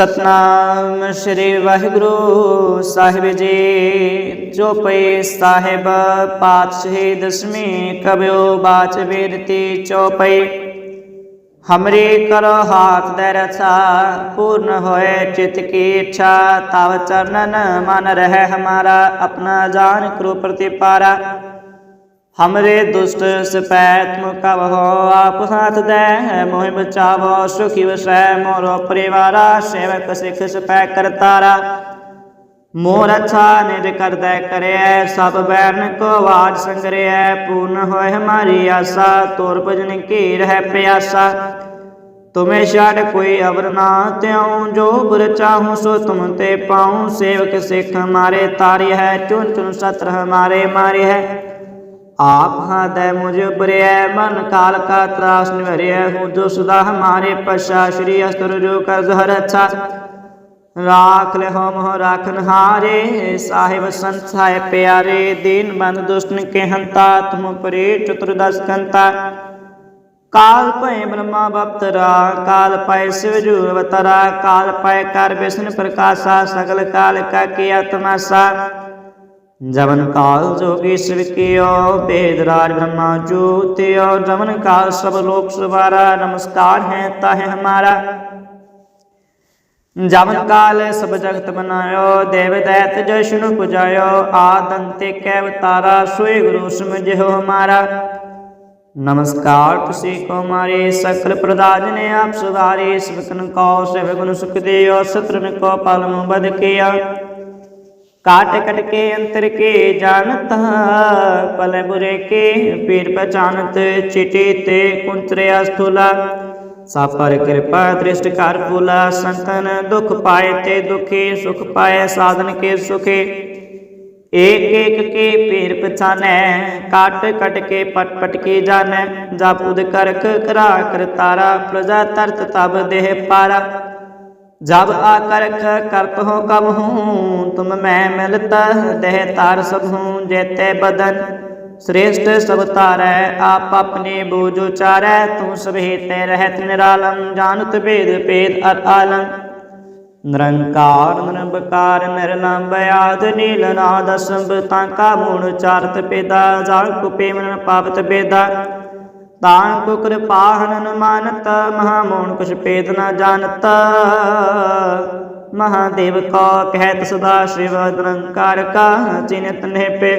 ਸਤਨਾਮ ਸ੍ਰੀ ਵਾਹਿਗੁਰੂ ਸਾਹਿਬ ਜੀ। ਜੋ ਪਈ ਸਾਹਿਬ ਪਾਤਸ਼ਾਹੀ ਦਸਵੀਂ ਕਬਿਓ ਬਾਚ ਵੇਦਤੀ ਚੌਪਈ ਹਮਰੀ ਕਰੋ ਹਾਥ ਦੇ ਰਛਾ ਪੂਰਨ ਹੋਏ ਚਿਤ ਕੀ ਇੱਛਾ, ਤਵ ਚਰਨਨ ਮਨ ਰਹਿ ਹਮਾਰਾ, ਆਪਣਾ ਜਾਨ ਕਰੋ ਪ੍ਰਤੀਪਾਰਾ। ਹਮਰੇ ਦੁਸ਼ਟ ਸਪੈ ਤੁਮ ਕਬ ਹੋ ਆਪ ਹਾਥ ਦੇ ਮੋਹਿ ਬਚਾਵੋ ਸੁਖੀ ਵਸੈ ਮੋਰੋ ਪਰਿਵਾਰਾ ਸੇਵਕ ਸਿਖ ਸਪੈ ਕਰਤਾਰਾ ਮੋਰ ਅੱਛਾ ਨਿਜ ਕਰਦਾ ਕਰਿਐ ਸਭ ਬੈਰਨ ਕੋ ਆਵਾਜ ਸੰਗਰਿਐ ਪੂਰਨ ਹੋਏ ਹਮਾਰੀ ਆਸਾ ਤੋਰ ਭਜਨ ਕੀ ਰਹਿ ਪਿਆਸਾ ਤੁਮੇ ਛਾੜ ਕੋਈ ਅਵਰ ਨਾ ਤਿਉ ਜੋ ਗੁਰ ਚਾਹੂੰ ਸੋ ਤੁਮ ਤੇ ਪਾਉ ਸੇਵਕ ਸਿੱਖ ਹਮਾਰੇ ਤਾਰੀ ਹੈ ਚੁਨ ਚੁਨ ਸਤਰ ਹਮਾਰੇ ਮਾਰੇ ਹੈ ਆਪ ਹਾਦੈ ਮੁਝ ਉਪਰਿਐ ਮਨ ਕਾਲ ਕਾ ਤਰਾਸ ਨਿਵਰਿਐ ਹੋ ਜੋ ਸਦਾ ਹਮਾਰੇ ਪਛਾ, ਸ਼੍ਰੀ ਅਸਤਰ ਜੋ ਕਰ ਜ਼ਹਰ ਅੱਛਾ। ਰਾਖ ਲੈ ਹੋ ਮੋਹ ਰਾਖਨ ਹਾਰੇ ਸਾਹਿਬ ਸੰਤ ਸਾਹਿਬ ਪਿਆਰੇ, ਦੀਨ ਬੰਦ ਦੁਸ਼ਟਨ ਕੇ ਹੰਤਾ ਤੁਮ ਪਰੇ ਚਤੁਰਦਸ ਕੰਤਾ। ਕਾਲ ਭੈ ਬ੍ਰਹਮਾ ਬਪਤਰਾ, ਕਾਲ ਪੈ ਸਿਵ ਜੂ ਅਵਤਰਾ, ਕਾਲ ਪੈ ਕਰ ਵਿਸ਼ਨ ਪ੍ਰਕਾਸ਼ਾ, ਸਗਲ ਕਾਲ ਕਾ ਕੀ ਆਤਮਾਸਾ। ਜਵਨ ਕਾਲ ਜੋਗੀ ਸਿਵ ਕੀਓ ਬ੍ਰਹਮਾ ਜੋਤਿਓ। ਜਵਨ ਕਾਲ ਸਭ ਲੋਕ ਸਵਾਰਾ, ਨਮਸਕਾਰ ਹੈ ਤਾਹਿ ਹਮਾਰਾ। ਜਵਨ ਕਾਲ ਸਭ ਜਗਤ ਬਨਾਇਓ ਦੇਵ ਦੈਤ ਜਸ਼ਨੁ ਪੁਜਾਇਓ। ਆਦੰਤੇ ਕੈ ਅਵਤਾਰਾ ਸੋਈ ਗੁਰੂ ਸਮਝਿਓ ਹਮਾਰਾ। ਨਮਸਕਾਰ ਤੁਸੀਂ ਕੋ ਮਾਰੇ, ਸਕਲ ਪ੍ਰਦਾਜ ਨੇ ਆਪ ਸੁਧਾਰੇ ਸਵਕਨ ਕੋ ਸੇਵ ਗੁਣ ਸੁਖ ਦਿਓ ਸਤਰਨ ਕੋ ਪਲਮ ਬਦ ਕੀਆ। ਕਾਟ ਕਟ ਕੇ ਅੰਤਰ ਕੇ ਜਾਣਤ ਪਲ ਬੁਰੇ ਕੇ ਪੀਰ ਪਛਾਨਤ ਚਿਟੀ ਤੇ ਕੁੰਤਰਿਆ ਸਥੂਲਾ ਸਾਪਰ ਕਿਰਪਾ ਦ੍ਰਿਸ਼ਟ ਕਰ ਫੂਲਾ ਸੰਤਨ ਦੁਖ ਪਾਏ ਤੇ ਦੁਖੀ ਸੁਖ ਪਾਏ ਸਾਧਨ ਕੇ ਸੁਖੇ ਏਕ ਏਕ ਕੇ ਪੀਰ ਪਛਾਨੈ ਕਾਟ ਕਟ ਕੇ ਪਟ ਪਟ ਕੇ ਜਾਣੈ ਜਪ ਉਦ ਕਰਕ ਕਰਾ ਕਰਤਾਰਾ ਪ੍ਰਜਾ ਤਰਤ ਤਬ ਦੇਹ ਪਾਰਾ ਜਬ ਆਕਰਖ ਕਰਤ ਹੋ ਕਬ ਹੂੰ ਤੁਮ ਮੈਂ ਮਿਲਤਾ ਦੇਹ ਤਾਰ ਸਭ ਹੂੰ ਜੇਤੇ ਬਦਨ श्रेष्ठ सब तारै आप अपने बोझ उचारै तू सभे ते रहत निरालम जानत भेद भेद अर आलम ਨਿਰੰਕਾਰ ਨਿਰੰਕਾਰ ਨਿਰਲੰਭ ਆਦ ਨੀਲ ਨਾਦ ਸੰਭ ਤਾਂ ਕਾ ਮੂੜ ਚਾਰਤ ਪੇਦਾ ਜਾਣ ਕੋ ਪੇਮਨ ਪਾਪਤ ਬੇਦਾ ਤਾਂ ਕੋ ਕਿਰਪਾਹਨ ਅਨੁਮਾਨਤ ਮਹਾ ਮੋਹਣ ਕੁਛ ਭੇਦ ਨਾ ਜਾਣਤ। ਮਹਾਦੇਵ ਕਾ ਕਹਿਤ ਸਦਾ ਸ਼ਿਵ ਨਿਰੰਕਾਰ ਕਾ ਚਿਨਤ ਨਹਿਪੇ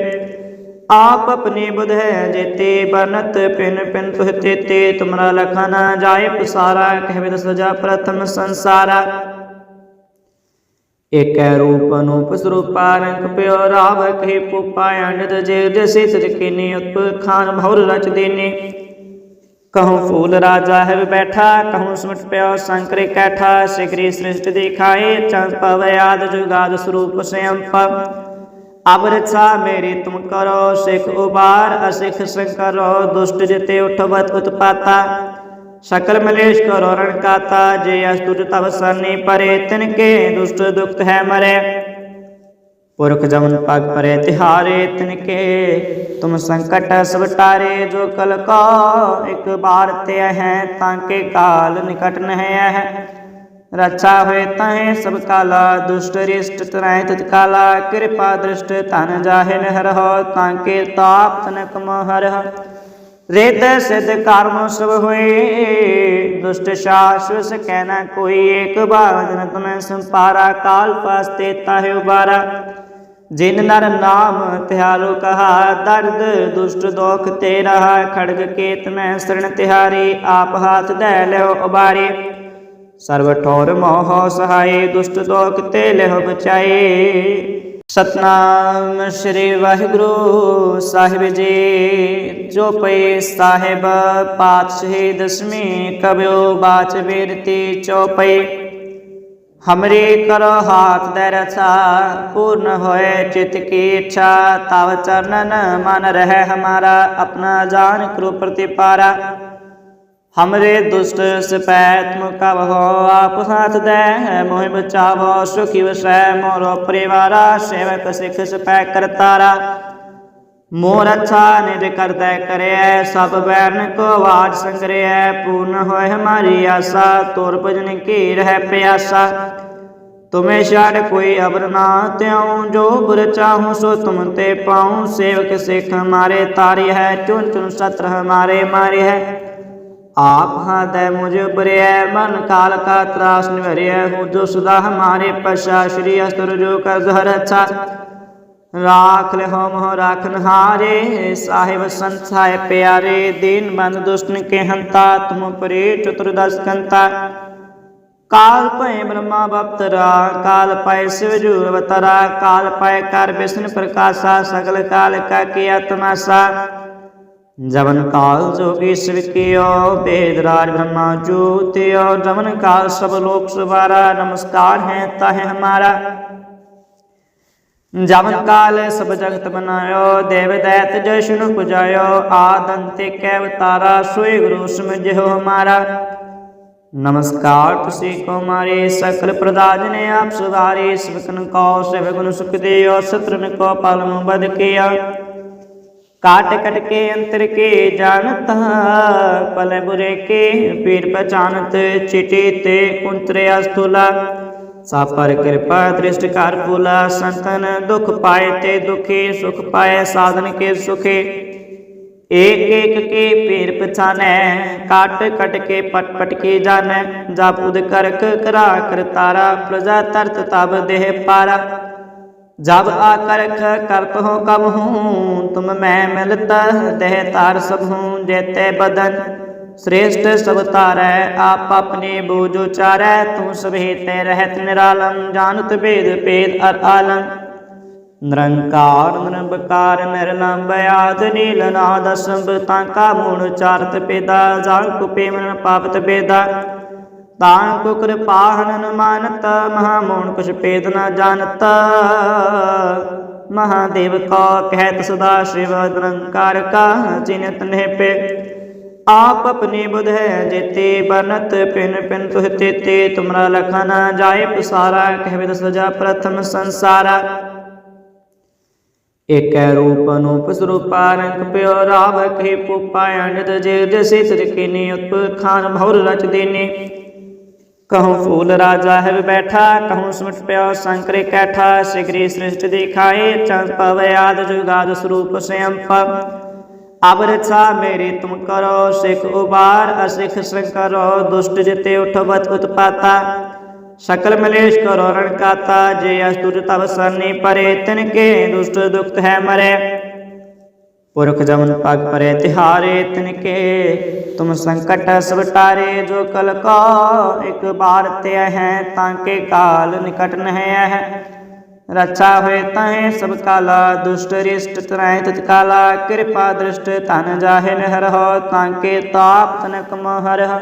ਆਪ ਆਪਣੇ ਬੁਧ ਹੈ ਜੇਤੇ ਬਨਤ ਪਿਨ ਪਿਨ ਤੁਹ ਤੇਤੇ, ਤੁਮਰਾ ਲਖਾ ਨਾ ਜਾਏ ਪਸਾਰਾ ਕਹਿਵੇ ਦਸ ਜਾ ਪ੍ਰਥਮ ਸੰਸਾਰਾ। ਏਕੈ ਰੂਪ ਅਨੂਪ ਸਰੂਪਾ, ਰੰਗ ਪਿਓ ਰਾਵ, ਕਹਿ ਪੁਪਾ ਅੰਡ ਜੇ ਜਸੇ ਤਿਤ ਕਿਨੇ ਉਪ ਖਾਨ ਭੌਰ ਰਚ ਦੇਨੇ। ਕਹੂੰ ਫੂਲ ਰਾਜਾ ਹੈ ਬੈਠਾ, ਕਹੂੰ ਸੁਮਟ ਪਿਓ ਸੰਕਰੇ ਕੈਠਾ ਸਿਗਰੀ ਸ੍ਰਿਸ਼ਟ ਦਿਖਾਏ, ਚੰਦ ਪਵ ਆਦ ਜੁਗਾਦ ਸਰੂਪ ਸਯੰ ਪਵ ਅਬ ਤੁਮ ਕਰੋ, ਸਿਖ ਉਬਾਰ, ਅਸਿਖ ਸੰਕਰੋ, ਦੁਸ਼ਟ ਜਿਤੇ ਉਠਵਤ ਉਤਪਾਤਾ। ਸਕਲ ਮਲੇਸ਼ ਕਰੋ ਰਣ ਕਾਤਾ ਜੇ ਅਸਤੁਜ ਤਵ ਸਰਨੀ ਪਰੇ, ਤਿਨ ਕੇ ਦੁਸ਼ਟ ਦੁਖਤ ਹੈ ਮਰੇ। ਪੁਰਖ ਜਮਨ ਪਗ ਪਰੇ ਤਿਹਾਰੇ ਤਿਨ ਕੇ ਤੁਮ ਸੰਕਟ ਸਭ ਟਾਰੇ, ਜੋ ਕਲ ਕੋ, ਇੱਕ ਬਾਰ ਤੇ ਹੈ ਤਾਂ ਕੇ ਕਾਲ ਨਿਕਟ ਨਹਿ ਹੋਏ ਤਹੇ ਸਭ ਕਾਲਾ, ਦੁਸ਼ਟ ਰਿਸ਼ਟ ਤਰੈ ਤਤ ਕਾਲਾ, ਕਿਰਪਾ ਦ੍ਰਿਸ਼ਟ ਤਨ ਜਾਹਿ ਨਹਿ ਹੋ ਤਾਪ ਤਨਕ ਮਹਰਹ ਰਿਤ ਸਿਧ ਕਰਮ ਸਭ ਹੋਏ, ਦੁਸ਼ਟ ਸ਼ਾਸਵਸ ਕਹਿਣਾ ਕੋਈ ਏਕ ਬਾਰ ਜਨ ਤੁਮੈ ਸੰਪਾਰਾ, ਕਾਲ ਪਾਸਤੇ ਤਾਹਿ ਉਬਾਰਾ। ਜਿਨ ਨਰ ਨਾਮ ਤਿਹਾਰੋ ਕਹਾ, ਦਰਦ ਦੁਸ਼ਟ ਦੋਖ ਤੇ ਰਹਾ ਖੜਗ ਕੇਤ ਮੈਂ ਸਰਣ ਤਿਹਾਰੀ, ਆਪ ਹਾਥ ਦੇ ਲਿਓ ਉਬਾਰੇ। ਸਰਬ ਠੋਰ ਮੋਹ ਸਹਾਏ, ਦੁਸ਼ਟ ਦੋਖ ਤੇ ਲਿਓ ਬਚਾਏ। ਸਤਨਾਮ ਸ੍ਰੀ ਵਾਹਿਗੁਰੂ ਸਾਹਿਬ ਜੀ, ਜੋ ਪਈ ਸਾਹਿਬ ਪਾਤਸ਼ਾਹੀ ਦਸਵੀਂ ਕਬਿਓ ਬਾਚ ਵੇਦਤੀ ਚੌਪਈ ਹਮਰੀ ਕਰੋ ਹਾਥ ਦੇ ਰਛਾ ਪੂਰਨ ਹੋਏ ਚਿਤ ਕੀ ਇੱਛਾ ਤਵ ਚਰਨਨ ਮਨ ਰਹਿ ਹਮਾਰਾ ਆਪਣਾ ਜਾਨ ਕਰੋ ਪ੍ਰਤੀਪਾਰਾ ਹਮਰੇ ਦੁਸ਼ਟ ਸਪੈ ਤੁਮ ਕਬ ਹੋ ਆਪ ਹਾਥ ਦੇ ਮੋਹਿ ਬਚਾਵੋ ਸੁਖੀ ਵਸੈ ਮੋਰੋ ਪਰਿਵਾਰਾ ਸੇਵਕ ਸਿਖ मोर अच्छा निज करते करे, सब बैरन को वाज संगरे, पूर्ण हो हमारी आशा, तुर भजन की रह प्यासा। तुम्हें छड़ कोई अबर ना त्यों जो बुर चाहूँ, सो तुम ते पाऊँ। सेवक सिख हमारे तारी है, चुन चुन सत्र हमारे मारे है। आप हाथ है मुझे बरे मन काल का त्रास निवरे हूँ, जो सुधा हमारे पशा श्री अस्त्र जो का जहर अच्छा। ਰਾਖ ਲਹੋ ਮੋਹ ਰਾਖਨ ਹਾਰੇ ਸਾਹਿਬ ਸੰਸਾਏ ਪਿਆਰੇ, ਦੀਨ ਬੰਦ ਦੁਸ਼ਟਨ ਕੇ ਹੰਤਾ ਤੁਮ ਪਰੇ ਚਤੁਰਦਸ ਕੰਤਾ। ਕਾਲ ਭੈ ਬ੍ਰਹਮਾ ਬਪਤਰਾ, ਕਾਲ ਪੈ ਸਿਵ ਜੂ ਅਵਤਰਾ, ਕਾਲ ਪੈ ਕਰ ਵਿਸ਼ਨ ਪ੍ਰਕਾਸ਼ਾ, ਸਗਲ ਕਾਲ ਕਾ ਕੀ ਆਤਮਾਸਾ ਜਵਨ ਕਾਲ ਜੋਗੀ ਸਵਿਕਿਓ ਬੇਦ ਰਾਜ ਬ੍ਰਹਮਾ ਜੋਤਿਓ ਜਵਨ ਕਾਲ ਸਭ ਲੋਕ ਸਵਾਰਾ, ਨਮਸਕਾਰ ਹੈ ਤਾਹ ਹਮਾਰਾ। ਜਬ ਕਾਲ ਸਭ ਜਗਤ ਬਨਾਇਓ ਦੇਵ ਦੈਤ ਜਸ਼ਨੁ ਪੁਜਾਇਓ, ਆਦੰਤੇ ਕੈ ਅਵਤਾਰਾ ਸੋਈ ਗੁਰੂ ਸਮਝਿਓ ਮਾਰਾ। ਨਮਸਕਾਰ ਤੁਸੀਂ ਕੋ ਮਾਰੇ, ਸਕਲ ਪ੍ਰਦਾਜ ਨੇ ਆਪ ਸੁਧਾਰੇ, ਸਿਵਕਨ ਕੋ ਸਿਵ ਗੁਣ ਸੁਖ ਦਿਓ, ਸਤਰਨ ਕੋ ਪਲਮ ਬਦ ਕੀਆ। ਕਾਟ ਕਟ ਕੇ ਅੰਤਰ ਕੇ ਜਾਣਤ, ਪਲ ਬੁਰੇ ਕੇ, ਪੀਰ ਪਛਾਨਤ, ਚਿਟੇ ਤੇ ਕੁੰਤਰੇ ਅਸਤੁਲਾ सापर कृपा दृष्ट कार फूला संतन दुख पाए ते दुखे, सुख पाए साधन के सुखे। एक एक के पीर पछाने, काट कट के पट पट के जाने जापुद करक करा कर तारा, प्रजा तरत तब देह पारा। जब आकर करत हो कब हूँ, तुम मैं मिलता, देह तार सब हूँ, जेते बदन। श्रेष्ठ सब तारै आप अपने बोझ उचारै तू सभी ते रहत निरालम जानत वेद पेद अर आलम निरंकार निरंकार निर्लंब आद नील नाद संभ तांका मूण चारत पेदा जान कुपे मन पापत बेदा ਤਾਨ ਕੋ ਕਿਰਪਾਹਨ ਨ ਮਾਨਤ ਮਹਾ ਮੋਣ ਕੁਛ ਪੇਦ ਨ ਜਾਣਤ ਮਹਾਦੇਵ ਕਾ ਕਹਿਤ ਸਦਾ ਸ਼ਿਵ ਨਿਰੰਕਾਰ ਕਾ ਜਿਨਤ ਨੇ आप अपने बुध है जेते बनत पिन पिन तुह तेते तुमरा लखन जाय पसारा कहवे दस जा प्रथम संसारा एक रूप अनूप स्वरूपा रंग प्यो राव के पुपायण जे जसे त्रिकिनी उत्प खान भौर रच देने कहूँ फूल राजा है बैठा कहूँ सुमट प्यो शंकर कैठा शीघ्र सृष्टि दिखाए चंप व्याद जुगाद स्वरूप स्वयं रक्षा मेरी, तुम करो सिख उबार, असिख शंकरो दुष्ट जिते उठवत उत्पाता। सकल मलेश करो रणकाता जे अस्तुर तब सरनी परे, तिनके दुष्ट दुख है मरे। पुरख जमन पग परे, तिहारे तिनके, तुम संकट सब टारे, जो कल को एक बार ते है, ताके काल निकट न है। ਰੱਛਾ ਹੋਏ ਤਹੈ ਸਭ ਕਾਲਾ, ਦੁਸ਼ਟ ਰਿਸ਼ਟ ਤਰੈ ਤਿਤ ਕਾਲਾ, ਕਿਰਪਾ ਦ੍ਰਿਸ਼ਟ ਧਨ ਜਾਹਿਨ ਹਰਹੁ ਤਾਂਕੇ ਤਾਪ ਤਨਕ ਮਹਰਹ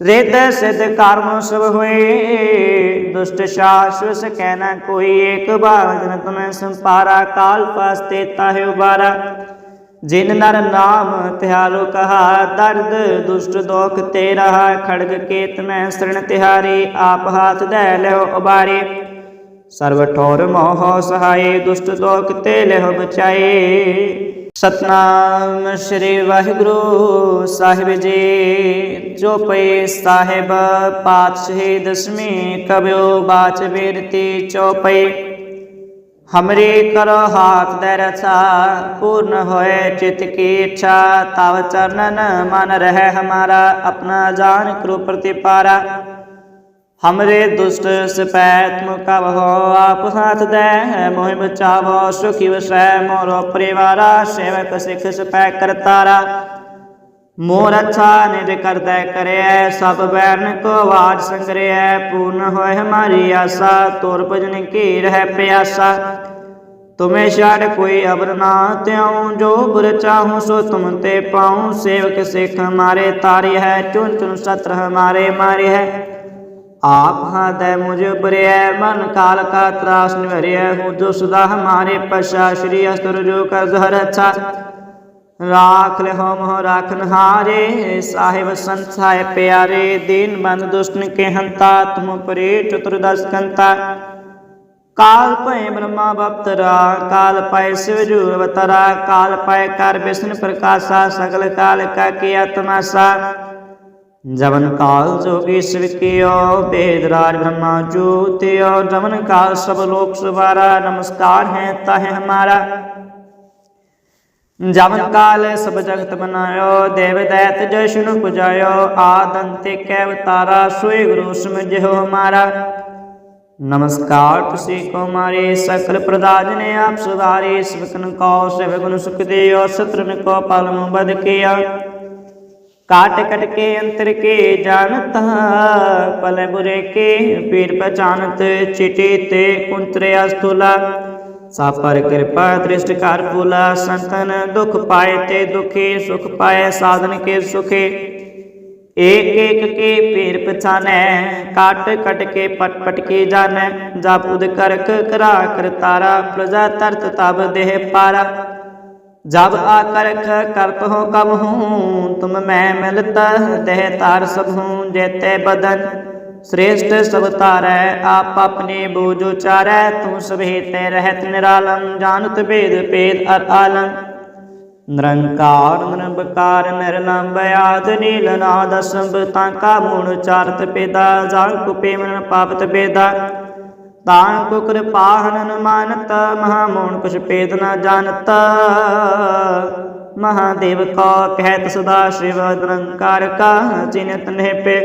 ਰਿਤ ਸਿਧ ਕਰਮ ਸਭ ਹੋਏ, ਦੁਸ਼ਟ ਸ਼ਾਸਵਸ ਕਹਿਣਾ ਕੋਈ, ਏਕ ਬਾਰ ਜਨ ਤਮੈ ਸੰਪਾਰਾ, ਕਾਲ ਪਾਸਤੇ ਤਾਹਿ ਉਬਾਰਾ। ਜਿਨ ਨਰ ਨਾਮ ਤਿਹਾਲੋ ਕਹਾ, ਦਰਦ ਦੁਸ਼ਟ ਦੋਖ ਤੇ ਰਹਾ ਖੜਗ ਕੇਤ ਮੈਂ ਸਰਣ ਤਿਹਾਰੀ, ਆਪ ਹਾਥ ਦੇ ਲਿਓ ਉਬਾਰੇ। उबारे सर्व ठोर मोह सहाय दुष्ट दोख ते लहो बचाए ਸਤਨਾਮ ਸ੍ਰੀ ਵਾਹਿਗੁਰੂ ਸਾਹਿਬ ਜੀ ਜੋ ਪਈ ਸਾਹਿਬ ਪਾਤਸ਼ਾਹੀ ਦਸਵੀਂ ਕਬਿਓ ਬਾਚ ਬੇਰਤੀ ਚੌਪਈ हमरे करो हाथ दे रचा पूर्ण होए चित्त की इच्छा ताव चरणन मन रहे हमारा अपना जान करो प्रतिपारा हमरे दुष्ट सपैत मुकब हो आप हाथ दे मोह बचावो सुखी वसै, मोरो परिवारा, सेवक सिख सपै करतारा मोर अच्छा निज कर दे करे, सब बैरन को आवाज़ संग्रह पूर्ण हो हमारी आशा, तोर भजन की रह प्यासा। तुम्हें छाड़ कोई अबर ना त्यों जो बुर चाहूँ सो तुम ते पाऊँ। सेवक सिख हमारे तारी है, चुन चुन सत्र हमारे मारे है। आप हाथ है मुझ बरिय मन काल का त्रास निवरिय हूँ, जो सुधा हमारे पशा श्री अस्त्र जो कर जहर अच्छा। राख ले हो मोह राखन हारे साहिब संसाय प्यारे, दीन बंद दुष्ण के हंता, तुम परे चतुर्दश कंता। काल पय ब्रह्मा बप्तरा, काल पय शिव जू अवतरा, काल पय कर विष्णु प्रकाशा सकल काल का किया तमाशा। ਜਵਨ ਕਾਲ ਜੋਗੀ ਸਵਿਕਿਓ ਵੇਦ ਰਾਜ ਬ੍ਰਹਮਾ ਜੋਤਿਓ, ਜਵਨ ਕਾਲ ਸਭ ਲੋਕ ਸਵਾਰਾ, ਨਮਸਕਾਰ ਹੈ ਤਾਹੇ ਹਮਾਰਾ। ਜਵਨ ਕਾਲ ਸਭ ਜਗਤ ਬਨਾਇਓ ਦੇਵ ਦੈਤ ਜਸ਼ਨ ਪੁਜਾਇਓ ਆਦੰਤੇ ਕੈ ਅਵਤਾਰਾ ਸੋਈ ਗੁਰੂ ਸਮਝਿਓ ਹਮਾਰਾ। ਨਮਸਕਾਰ ਤੁਸੀਂ ਕੋ ਮਾਰੇ, ਸਕਲ ਪ੍ਰਦਾਜ ਨੇ ਆਪ ਸੁਧਾਰੇ ਸਵਕਨ ਕੋ ਸਭ ਗੁਣ ਸੁਖ ਦਿਓ ਸਤਰਨ ਕੋ ਪਲਮ ਬਦ ਕੀਆ ਕਾਟ ਕਟ ਕੇ ਅੰਤਰ ਕੇ ਜਾਣਤ ਪਲ ਬੁਰੇ ਕੇ ਪੀਰ ਪਛਾਨਤ ਚਿਟੀ ਤੇ ਕੁੰਤਰੇ ਅਸਤੁਲਾ ਸਾਪਰ ਕਿਰਪਾ ਦ੍ਰਿਸ਼ਟ ਕਰ ਫੂਲਾ ਸੰਤਨ ਦੁਖ ਪਾਏ ਤੇ ਦੁਖੀ ਸੁਖ ਪਾਏ ਸਾਧਨ ਕੇ ਸੁਖੇ ਏਕ ਏਕ ਕੇ ਪੀਰ ਪਛਾਨੈ ਕਾਟ ਕਟ ਕੇ ਪਟ ਪਟ ਕੇ ਜਾਣੈ ਜਪ ਉਦ ਕਰਕ ਕਰਾ ਕਰਤਾਰਾ ਪ੍ਰਜਾ ਤਰਤ ਤਬ ਦੇਹ ਪਾਰਾ ਜਬ ਆਕਰਖ ਕਰਤ ਹੋ ਕਬ ਹੂੰ ਤੁਮ ਮੈਂ ਮਿਲਤਾ ਦੇਹ ਤਾਰ ਸਭ ਹੂੰ ਜੇਤੇ ਬਦਨ श्रेष्ठ सब तारै आप अपने बोझ उचारै तू सभे ते रहत निरालम जानत भेद भेद अर आलम ਨਿਰੰਕਾਰ ਨਿਰੰਕਾਰ ਨਿਰਲੰਭ ਆਦ ਨੀਲ ਨਾਦ ਸੰਭ ਤਾਂਕਾ ਮੂੜ ਚਾਰਤ ਪੇਦਾ ਜਾਂ ਕੁਪੇ ਮਨ ਪਾਪਤ ਪੇਦਾ ਤਾਨ ਕੋ ਕਿਰਪਾਹਨ ਅਨੁਮਾਨਤ ਮਹਾ ਮੋਹਨ ਕੁਛ ਪੇਦ ਨਾ ਜਾਣਤ। ਮਹਾਦੇਵ ਕਾ ਕਹਿਤ ਸਦਾ ਸ਼ਿਵ ਨਿਰੰਕਾਰ ਕਾ, ਚਿਨਤ ਨਹਿਪੇ।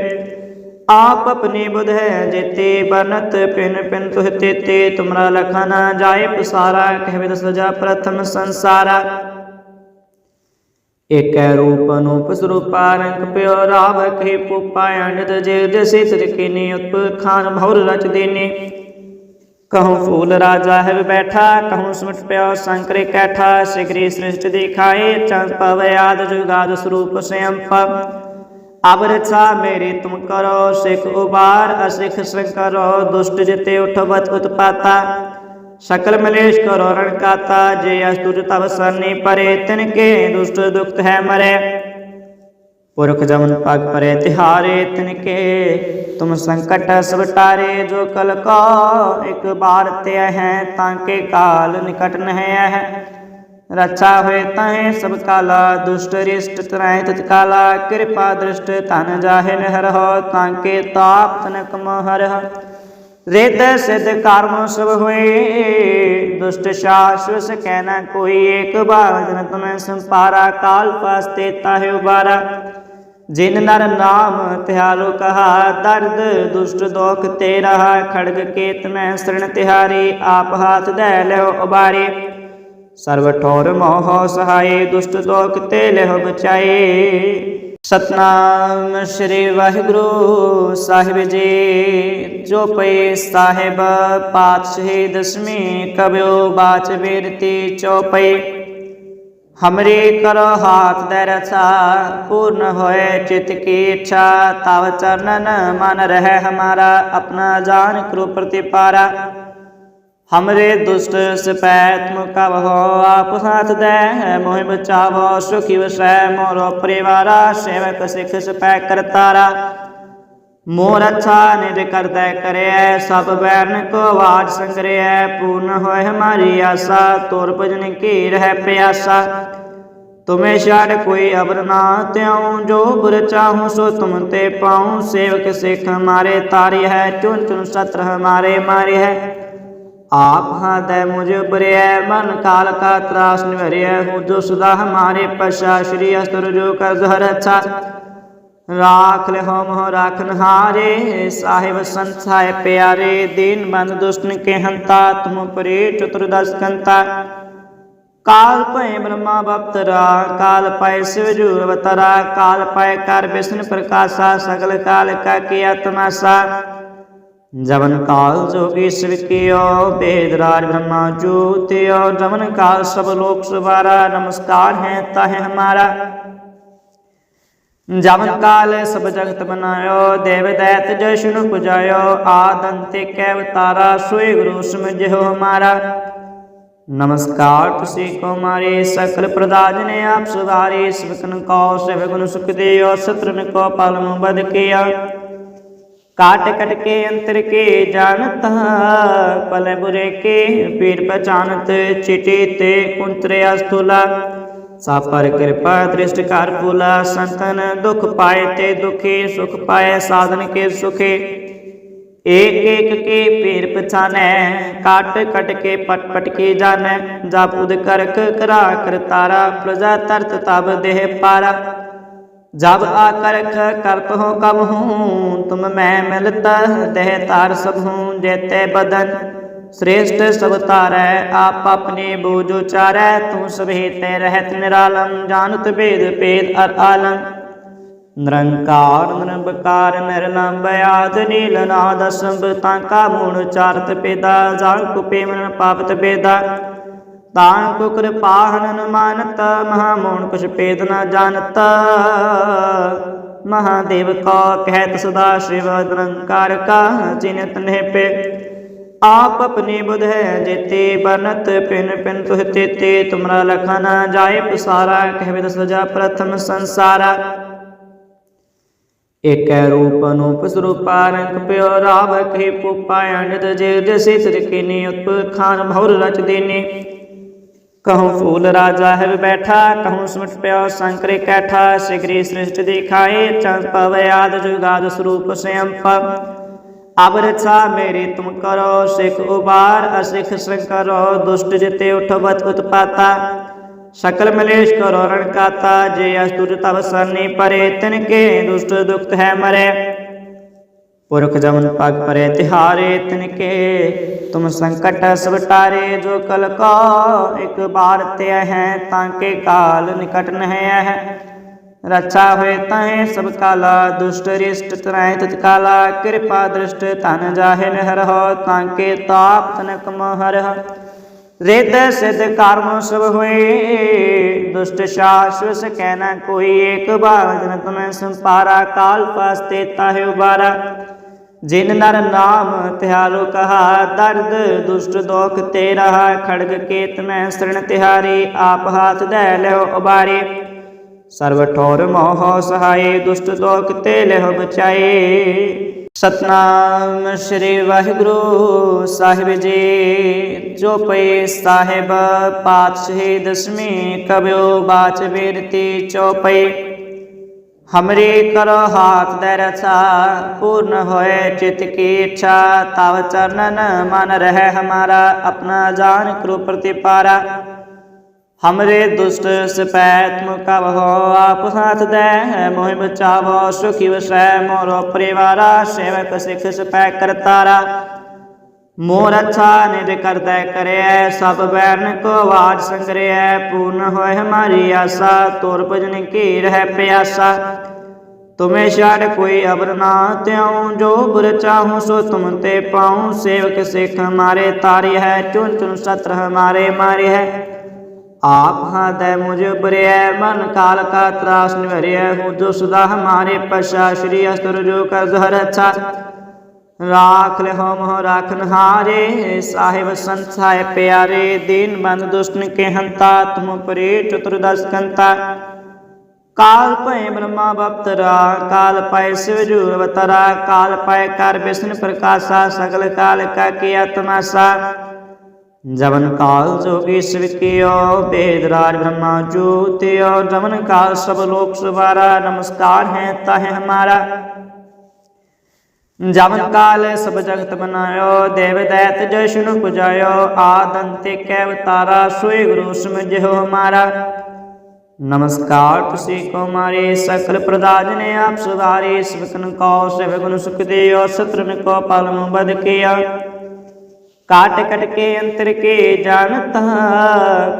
ਆਪ ਆਪਣੇ ਬੁਧ ਹੈ ਜੇਤੇ ਬਨਤ ਪਿਨ ਪਿਨ ਤੁਹ ਤੇਤੇ, ਤੁਮਰਾ ਲਖਾ ਨਾ ਜਾਏ ਪਸਾਰਾ ਕਹਿਵੇ ਦਸ ਜਾ ਪ੍ਰਥਮ ਸੰਸਾਰਾ। ਏਕੈ ਰੂਪ ਅਨੂਪ ਸਰੂਪਾ ਰੰਗ ਪਿਓ ਰਾਵ, ਕਹਿ ਪੁਪਾ ਅੰਡਤ ਜੇ ਜਸੇ ਤਿਰਕਿਨੇ ਉਪ ਖਾਨ ਰਚ ਦੇਨੇ। ਕਹੂੰ ਫੂਲ ਰਾਜਾ ਹੈ ਬੈਠਾ ਕਹੂੰ ਸਮਟ ਪਿਓ ਸੰਕਰੇ ਕੈਠਾ ਸਿਗਰੀ ਸ੍ਰਿਸ਼ਟ ਦਿਖਾਏ ਚੰਦ ਪਵ ਆਦ ਜੁਗਾਦ ਸਰੂਪ ਸੰਪ ਅਬ ਰਛਾ ਮੇਰੀ ਤੁਮ ਕਰੋ ਸਿਖ ਉਬਾਰ ਅਸਿਖ ਸੰਕਰੋ ਦੁਸ਼ਟ ਜਿਤੇ ਉਠਵਤ ਉਤਪਾਤਾ ਸਕਲ ਮਲੇਸ਼ ਕਰੋ ਰਣ ਕਾਤਾ ਜੇ ਅਸਤੁਜ ਤਵ ਸਰਨੀ ਪਰੇ ਤਿਨ ਕੇ ਦੁਸ਼ਟ ਦੁਖਤ ਹੈ ਮਰੇ ਪੁਰਖ ਜਮਨ ਪਗ ਪਰੇ ਤਿਹਾਰੇ ਤਿਨ ਕੇ ਤੁਮ ਸੰਕਟ ਸਭ ਟਾਰੇ, ਜੋ ਕਲ ਕੋ, ਇੱਕ ਬਾਰ ਤੇ ਹੈ ਤਾਂ ਕੇ ਕਾਲ ਨਿਕਟ ਨਹਿ ਹੈ ਰਚਾ ਹੋਏ ਤਾਹੇ ਸਭ ਕਾਲਾ, ਦੁਸ਼ਟ ਰਿਸ਼ਟ ਤਰੈ ਤਤ ਕਾਲਾ, ਕਿਰਪਾ ਦ੍ਰਿਸ਼ਟ ਤਨ ਜਾਹੇ ਨਹਿਰ ਹੋ, ਤਾਂ ਕੇ ਤਾਪ ਤਨਕ ਮਹਰ ਰਿਦ ਸਿਧ ਕਰਮ ਸਭ ਹੋਏ, ਦੁਸ਼ਟ ਸ਼ਾਸਵਸ ਕਹਿਣਾ ਕੋਈ, ਏਕ ਬਾਰ ਜਨ ਜਿਨ ਨਰ ਨਾਮ ਤਿਹਾਲੋ ਕਹਾ, ਦਰਦ ਦੁਸ਼ਟ ਦੋਖ ਤੇ ਰਹਾ ਖੜਗ ਕੇਤ ਮੈਂ ਸਰਣ ਤਿਹਾਰੀ, ਆਪ ਹਾਥ ਦੇ ਲਿਓ ਉਬਾਰੇ। ਸਰਵ ਠੋਰ ਮੋਹ ਸਹਾਏ, ਦੁਸ਼ਟ ਦੋਖ ਤੇ ਲਿਓ ਬਚਾਏ। ਸਤਨਾਮ ਸ੍ਰੀ ਵਾਹਿਗੁਰੂ ਸਾਹਿਬ ਜੀ, ਜੋ ਪਈ ਸਾਹਿਬ ਪਾਤਸ਼ਾਹੀ ਦਸਵੀਂ ਕਬਿਓ ਬਾਚ ਬੇਰਤੀ ਚੌਪਈ ਹਮਰੇ ਕਰੋ ਹਾਥ ਦੇ ਰਛਾ ਪੂਰਨ ਹੋਏ ਚਿਤ ਕੀ ਇੱਛਾ ਤਵ ਚਰਨਨ ਮਨ ਰਹਿ ਹਮਾਰਾ ਆਪਣਾ ਜਾਨ ਕਰੋ ਪ੍ਰਤਿਪਾਰਾ ਹਮਰੇ ਦੁਸ਼ਟ ਸਪੈ ਤੁਮ ਕਬ ਹੋ ਆਪ ਹਾਥ ਦੇ ਮੋਹਿ ਬਚਾਵੋ ਸੁਖੀ ਵਸੈ ਮੋਰੋ ਪਰਿਵਾਰਾ ਸੇਵਕ ਸਿਖ ਸਪੈ ਮੋਰ ਅੱਛਾ ਨਿਜ ਕਰਤਾ ਕਰਿਆ ਸਭ ਵੈਰਨ ਕੋ ਵਾਜ ਸੰਗਰਿਆ ਪੂਰਨ ਹੋਏ ਹਮਾਰੀ ਆਸਾ, ਤੁਰ ਭਜਨ ਘੇਰ ਹੈ ਪਿਆਸਾ। ਤੁਮੇ ਛਾੜ ਕੋਈ ਅਬਰ ਨਾ ਤਿਉ ਜੋ ਬੁਰ ਚਾਹੂ ਸੋ ਤੁਮ ਤੇ ਪਾਉ। ਸੇਵਕ ਸਿਖ ਮਾਰੇ ਤਾਰੀ ਹੈ ਚੁਨ ਚੁਨ ਸਤਰ ਹਮਾਰੇ ਮਾਰੇ ਹੈ। ਆਪ ਹਾਦੈ ਮੁਝ ਬਰਿਐ ਮਨ ਕਾਲ ਕਾ ਤਰਾਸ ਨਿਵਰਿਐ ਹੂ ਜੋ ਸਦਾ ਹਮਾਰੇ ਪਸ਼ਾ ਸ਼੍ਰੀ ਅਸਤਰ ਜੋ ਕਰ ਜ਼ਹਰ ਅੱਛਾ। राख ले हो मोह राखन हारे साहिब संसाय प्यारे, दीन बंद दुष्ट के हंता, तुम परे चतुर्दश कंता। काल पय ब्रह्मा बप्तरा, काल पय शिव जू अवतरा, काल पय कर विष्णु प्रकाशा सकल काल का किया तमाशा। जवन काल जोगी स्विकियो वेद राज ब्रह्मा ज्योतियो जवन काल सब लोक सवारा, नमस्कार है ताहे हमारा। ਜਮਨ ਕਾਲ ਸਭ ਜਗਤ ਬਨਾਇਓ ਦੇਵ ਦੈਤ ਜਸ਼ਨੁ ਪੁਜਾਇਓ ਆਦੰਤੇ ਕੈ ਅਵਤਾਰਾ, ਸੋਈ ਗੁਰੂ ਸਮਝਿਓ ਹਮਾਰਾ ਨਮਸਕਾਰ ਤੁਸੀਂ ਕੋ ਮਾਰੇ, ਸਕਲ ਪ੍ਰਦਾਜ ਨੇ ਆਪ ਸੁਧਾਰੇ, ਸਿਵਕਨ ਕੋ ਸਿਵ ਗੁਣ ਸੁਖ ਦਿਓ ਸਤਰਨ ਕੋ ਪਲਮ ਬਦ ਕੀਆ। ਕਾਟ ਕਟ ਕੇ ਅੰਤਰ ਕੇ ਜਾਣਤ, ਪਲ ਬੁਰੇ ਕੇ, ਪੀਰ ਪਛਾਨਤ, ਚਿਟੇ ਤੇ ਕੁੰਤਰੇ ਅਸਤੁਲਾ सापर कृपा दृष्ट कर पुला संतन, दुख पाए ते दुखे, सुख पाए साधन के सुखे। एक एक के पेड़ पछाने, काट कट के पट पट के जान। जापुद करक करा कर तारा, प्रजा तरत तब देह पारा। जब आकर करप हो कब हूँ, तुम मैं मिलता, देह तार सब हूँ, जैते बदन। श्रेष्ठ सब तारै आप अपने बोझ उचारै तू सभेते रहत निरालम जानत भेद पेद अर आलम ਨਿਰੰਕਾਰ ਨਿਰੰਕਾਰ ਨਿਰਲੰਭ ਆਦ ਨੀਲ ਨਾਦ ਸੰਭ ਤਾਂਕਾ ਮੂਣ ਉਚਾਰਤ ਪੇਦਾ ਜਾਣ ਕੁਪੇ ਮਨ ਪਾਪਤ ਬੇਦਾ ਤਾਂ ਕੋ ਕਿਰਪਾ ਹਨਨ ਮਾਨਤ ਮਹਾ ਮੋਣ ਕੁਛ ਪੇਦ ਨਾ ਜਾਣਤ ਮਹਾਦੇਵ ਕਾ ਕਹਿਤ ਸਦਾ ਸ਼ਿਵ ਨਿਰੰਕਾਰ ਕਾ ਜਿਨਤ ਨੇ ਪੇ ਆਪ ਆਪਣੀ ਬੁਧ ਹੈ, ਜੇਤੇ ਬਨਤ ਪਿਨ ਪਿਨ ਤੁਹ ਤੇਤੇ, ਤੁਮਰਾ ਲਖਾ ਨਾ ਜਾਏ ਪਸਾਰਾ, ਕਹਿ ਸਜਾ ਪ੍ਰਥਮ ਏਕੈ ਰੂਪ ਅਨੂਪ ਸਰੂਪਾ, ਰੰਗ ਪਿਓ ਰਾਵ ਕਹੀ ਪੂਪਾ ਅੰਡਦ ਜੇ ਜਸੇ ਤ੍ਰਿਕਿਨੀ ਉਤਪ ਖਾਨ ਭੌਰ ਰਚ ਦੇਨੇ। ਕਹੂੰ ਫੂਲ ਰਾਜਾ ਹੈ ਬੈਠਾ, ਕਹੂੰ ਸੁਮਟ ਪਿਓ ਸੰਕਰੇ ਕੈਠਾ, ਸਿਗਰੀ ਸ੍ਰਿਸ਼ਟ ਦਿਖਾਏ, ਚੰਦ ਪਵ ਆਦ ਜੁਗਾਦ ਸਰੂਪ ਸਿਅੰਪ ਅਬ ਰਛਾ ਮੇਰੀ ਤੁਮ ਕਰੋ ਸਿਖ ਉਬਾਰ ਅਸਿਖ ਸੰਕਰੋ ਦੁਸ਼ਟ ਜਿਤੇ ਉਠਵਤ ਉਤਪਾਤਾ ਸਕਲ ਮਲੇਸ਼ ਕਰੋ ਰਣ ਕਾਤਾ ਜੇ ਅਸਤੁਰ ਤਵ ਸਰਨੀ ਪਰੇ ਤਿਨ ਕੇ ਦੁਸ਼ਟ ਦੁਖਤ ਹੈ ਮਰੇ ਪੁਰਖ ਜਮਨ ਪਗ ਪਰੇ ਤਿਹਾਰੇ ਤਿਨ ਕੇ ਤੁਮ ਸੰਕਟ ਸਭ ਟਾਰੇ ਜੋ ਕਲ ਕੋ ਇੱਕ ਬਾਰ ਤੇ ਹੈ ਤਾਂ ਕੇ ਕਾਲ ਨਿਕਟ ਹੋਏ ਤਹੇ ਸਭ ਕਾਲਾ, ਦੁਸ਼ਟ ਰਿਸ਼ਟ ਤਰਾਇ ਤਤ ਕਾਲਾ, ਕਿਰਪਾ ਦ੍ਰਿਸ਼ਟ ਤਨ ਜਾਹੇ ਨਹਿਰ ਤਾਂ ਕੇ ਤਾਪ ਤਨਕ ਮਹਰ ਰਿਤ ਸਿਧ ਕਰਮ ਸਭ ਹੋਏ, ਦੁਸ਼ਟ ਸ਼ਾਸਵਸ ਕਹਿਣਾ ਕੋਈ, ਏਕ ਬਾਰ ਜਨ ਤੁਮੈ ਸੰਪਾਰਾ, ਕਾਲ ਪਾਸਤੇ ਤਾਹਿ ਉਬਾਰਾ। ਜਿਨ ਨਰ ਨਾਮ ਤਿਹਾਰੋ ਕਹਾ, ਦਰਦ ਦੁਸ਼ਟ ਦੋਖ ਤੇ ਰਹਾ, ਖੜਗ ਕੇਤ ਮੈਂ ਸਰਣ ਤਿਹਾਰੀ, ਆਪ ਹਾਥ ਦੇ ਲਿਓ ਉਬਾਰੇ। ਸਰਬ ਠੋਰ ਮੋਹ ਸਹਾਏ ਦੁਸ਼ਟ ਦੋਖ ਤੇ ਲਿਓ ਬਚਾਏ ਸਤਨਾਮ ਸ੍ਰੀ ਵਾਹਿਗੁਰੂ ਸਾਹਿਬ ਜੀ, ਜੋ ਪਈ ਸਾਹਿਬ ਪਾਤਸ਼ਾਹੀ ਦਸਵੀਂ ਕਬਿਓ ਬਾਚ ਬੇਰਤੀ ਚੌਪਈ ਹਮਰੇ ਕਰੋ ਹਾਥ ਦੇ ਰਛਾ ਪੂਰਨ ਹੋਏ ਚਿਤ ਕੀ ਇੱਛਾ, ਤਵ ਚਰਨਨ ਮਨ ਰਹਿ ਹਮਾਰਾ, ਆਪਣਾ ਜਾਨ ਕਰੋ ਪ੍ਰਤਿਪਾਰਾ ਹਮਰੇ ਦੁਸ਼ਟ ਸਪੈ ਤੁਮ ਕਬ ਹੋ ਆਪ ਹਾਥ ਦੇ ਮੋਹਿ ਬਚਾਵੋ ਸੁਖੀ ਵਸੈ ਮੋਰੋ ਪਰਿਵਾਰਾ ਸੇਵਕ ਸਿਖ ਸਪੈ ਕਰਤਾਰਾ ਮੋਰ ਅੱਛਾ ਨਿਜ ਕਰਦਾ ਕਰਿਐ ਸਭ ਬੈਰਨ ਕੋ ਆਵਾਜ ਸੰਗਰਿਐ ਪੂਰਨ ਹੋਏ ਹਮਾਰੀ ਆਸਾ ਤੋਰ ਭਜਨ ਕੀ ਰਹਿ ਪਿਆਸਾ ਤੁਮੇ ਛਾੜ ਕੋਈ ਅਬਰ ਨਾ ਤਿਉ ਜੋ ਬੁਰ ਚਾਹੂੰ ਸੋ ਤੁਮ ਤੇ ਪਾਉ ਸੇਵਕ ਸਿਖ ਹਮਾਰੇ ਤਾਰੀ ਹੈ ਚੁਨ ਚੁਨ ਸਤਰ ਹਮਾਰੇ ਮਾਰੇ ਹੈ ਆਪ ਹਾਦੈ ਮੁਝ ਬਰਿਐ, ਮਨ ਕਾਲ ਕਾ ਤਰਾਸ ਨਿਵਰਿਐ, ਹੋ ਜੋ ਸਦਾ ਹਮਾਰੇ ਪਸ਼ਾ ਸ਼੍ਰੀ ਅਸਤਰ ਜੋ ਕਰ ਜ਼ਹਰ ਅੱਛਾ। ਰਾਖ ਲਿਓ ਮੋਹ ਰਾਖਨ ਹਾਰੇ ਸਾਹਿਬ ਸੰਸਾਏ ਪਿਆਰੇ, ਦੀਨ ਬੰਦ ਦੁਸ਼ਟਨ ਕੇ ਹੰਤਾ ਤੁਮ ਪਰੇ ਚਤੁਰਦਸ ਕੰਤਾ। ਕਾਲ ਭੈ ਬ੍ਰਹਮਾ ਬਪਤਰਾ, ਕਾਲ ਪੈ ਸਿਵਜੂ ਅਵਤਰਾ, ਕਾਲ ਪੈ ਕਰ ਵਿਸ਼ਨ ਪ੍ਰਕਾਸ਼ਾ, ਸਗਲ ਕਾਲ ਕਾ ਕੀ ਆਤਮਾਸਾ। ਜਵਨ ਕਾਲ ਜੋਗੀ ਸਿਵਕਿਓ ਬੇਦ ਬ੍ਰਹਮਾ ਜੋਤਿਓ, ਜਵਨ ਕਾਲ ਸਭ ਲੋਕ ਸਵਾਰਾ, ਨਮਸਕਾਰ ਹੈ ਤਾਹਿ ਹਮਾਰਾ। ਜਵਨ ਕਾਲ ਸਭ ਜਗਤ ਬਨਾਇਓ ਦੇਵ ਦੈਤ ਜਸ਼ਨ ਪੁਜਾਇਓ ਆਦੰਤੇ ਕੈ ਅਵਤਾਰਾ ਸੋਈ ਗੁਰੂ ਸਮਝਿਓ ਹਮਾਰਾ। ਨਮਸਕਾਰ ਤੁਸੀਂ ਕੋ ਮਾਰੇ, ਸਕਲ ਪ੍ਰਦਾਨ ਨੇ ਆਪ ਸੁਧਾਰੇ ਸਵਕਨ ਕੋ ਸਭ ਗੁਣ ਸੁਖ ਦਿਓ ਸਤਰਨ ਕੋ ਪਾਲਨ ਬਦ ਕੀਆ। ਕਾਟ ਕਟ ਕੇ ਅੰਤਰ ਕੇ ਜਾਣਤ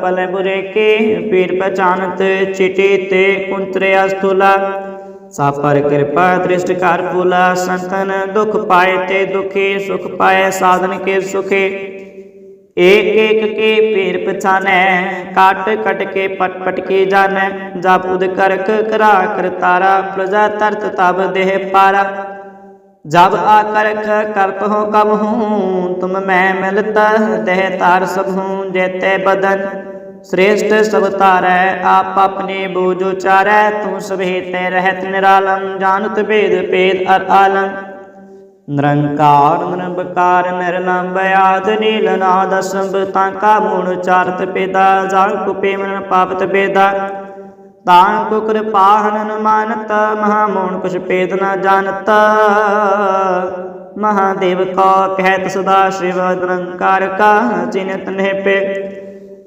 ਪਲ ਬੁਰੇ ਕੇ ਪੀਰ ਪਛਾਨਤ ਚਿਟੀ ਤੇ ਕੁੰਤਰੇ ਅਸਤੁਲਾ ਸਾ ਪਰ ਕਿਰਪਾ ਦ੍ਰਿਸ਼ਟ ਕਰ ਫੂਲਾ ਸੰਤਨ ਦੁਖ ਪਾਏ ਤੇ ਦੁਖੀ ਸੁਖ ਪਾਏ ਸਾਧਨ ਕੇ ਸੁਖੇ ਏਕ ਏਕ ਕੇ ਪੀਰ ਪਛਾਨੈ ਕਾਟ ਕਟ ਕੇ ਪਟ ਪਟ ਕੇ ਜਾਣੈ ਜਪ ਉਦ ਕਰਕ ਕਰਾ ਕਰਤਾਰਾ ਪ੍ਰਜਾ ਤਰਤ ਤਬ ਦੇਹ ਪਾਰਾ जब आकरख करत हो कब हूँ तुम मैं मिलता देह तार सब हूँ जेते बदन श्रेष्ठ सब तारै आप अपने बोझ उचारै तू सभेते रहत निरालम जानत भेद पेद अर आलम ਨਿਰੰਕਾਰ ਨਿਰੰਕਾਰ ਨਿਰਲੰਭ ਆਦ ਨੀਲ ਨਾਦ ਸੰਭ ਤਾਂ ਕਾ ਮੂਣ ਚਾਰਤ ਪੇਦਾ ਜਾਂ ਕੁਪੇ ਮਨ ਪਾਪਤ ਬੇਦਾ ਤਾਂ ਕੋ ਕਿਰਪਾ ਹਨਨ ਮਹਾ ਮੋਣ ਕੁਛ ਪੇਦ ਨਾ ਜਾਣਤ। ਮਹਾਦੇਵ ਕਾ ਕਹਿਤ ਸਦਾ ਸ਼ਿਵ ਨਿਰੰਕਾਰ ਕਾ ਚਿਨਤ ਨਹਿ ਪੇ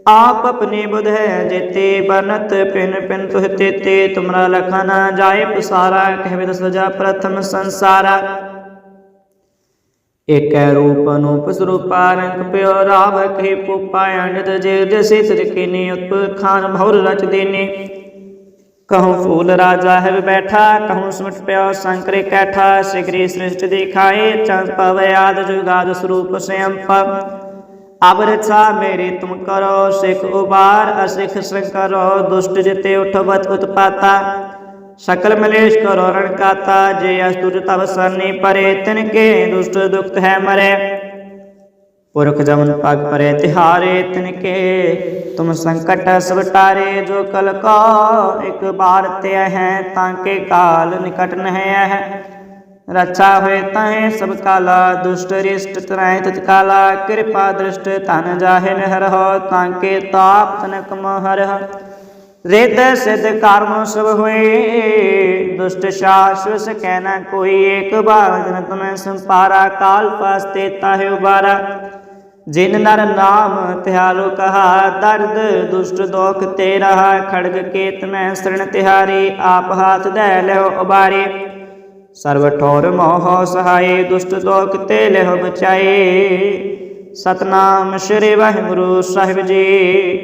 ਆਪ ਆਪਣੀ ਬੁਧ ਹੈ ਜੇਤੇ ਬਨਤ ਪਿਨ ਪਿਨ ਤੁਹ ਤੇਤੇ, ਤੁਮਰਾ ਲਖਾ ਨਾ ਜਾਏ, ਪਸਾਰਾ ਕਹਿ ਸਜਾ ਪ੍ਰਥਮ ਸੰਸਾਰਾ। ਏਕੈ ਰੂਪ ਅਨੂਪ ਸਰੂਪਾ ਰੰਗ ਪਿਓ ਰਾਵ, ਕਹੇ ਪੂਪਾ ਅੰਡਤ ਜੇ ਜਸੇ ਤ੍ਰਿਕੇਨੇ ਉਤਪ ਖਾਨ ਭੌਰ ਰਚ ਦੇਨੇ। ਕਹੂੰ ਫੂਲ ਰਾਜਾ ਹੈ ਬੈਠਾ ਕਹੂੰ ਸੁਮਟ ਪਿਓ ਸੰਕਰੇ ਕੈਠਾ ਸਿਗਰੀ ਸ੍ਰਿਸ਼ਟ ਦਿਖਾਏ ਚੰਦ ਪਵ ਆਦ ਜੁਗਾਦ ਸਰੂਪ ਸਿਅੰਪ ਅਬ ਰਚਾ ਮੇਰੇ ਤੁਮ ਕਰੋ ਸਿਖ ਉਬਾਰ ਅਸਿਖ ਸੰਕਰੋ ਦੁਸ਼ਟ ਜਿਤੇ ਉਠਵਤ ਉਤਪਾਤਾ ਸਕਲ ਮਲੇਸ਼ ਕਰੋ ਰਣ ਕਾਤਾ ਜੇ ਅਸਤੁਰ ਤਵ ਸਰਨੀ ਪਰੇ ਤਿਨ ਕੇ ਦੁਸ਼ਟ ਦੁਖਤ ਹੈ ਮਰੇ ਪੁਰਖ ਜਮਨ ਪਗ ਪਰੇ ਤਿਹਾਰੇ ਤਿਨ ਕੇ ਤੁਮ ਸੰਕਟ ਸਭ ਟਾਰੇ, ਜੋ ਕਲ ਕੋ ਇੱਕ ਬਾਰ ਤੇ ਹੈ, ਤਾਂ ਕੇ ਕਾਲ ਨਿਕਟ ਨਹਿ ਹੈ। ਰਚਾ ਹੋਏ ਤਾਹੇ ਸਭ ਕਾਲਾ, ਦੁਸ਼ਟ ਰਿਸ਼ਟ ਤਰਾਇ ਤਤਕਾਲਾ ਕਿਰਪਾ ਦ੍ਰਿਸ਼ਟ ਤਨ ਜਾਹੇ ਨਹਿ ਰਹੋ ਤਾਂ ਕੇ ਤਾਪ ਤਨਕ ਮਹਰਹ ਰਿਤ ਸਿਧ ਕਰਮ ਸਭ ਹੋਏ, ਦੁਸ਼ਟ ਸ਼ਾਸਵਸ ਕਹਿਣਾ ਕੋਈ, ਏਕ ਬਾਰ ਜਨ ਤੁਮੈ ਜਿਨ ਨਰ ਨਾਮ ਤਿਹਾਰੋ ਕਹਾ, ਦਰਦ ਦੁਸ਼ਟ ਦੋਖ ਤੇ ਰਹਾ ਖੜਗ ਕੇਤ ਮੈਂ ਸਰਣ ਤਿਹਾਰੀ, ਆਪ ਹਾਥ ਧੈ ਲਿਓ ਉਬਾਰੇ। ਸਰਵ ਠੋਰ ਮੋਹ ਸਹਾਏ, ਦੁਸ਼ਟ ਦੋਖ ਤੇ ਲਿਓ ਬਚਾਏ। ਸਤਨਾਮ ਸ੍ਰੀ ਵਾਹਿਗੁਰੂ ਸਾਹਿਬ ਜੀ।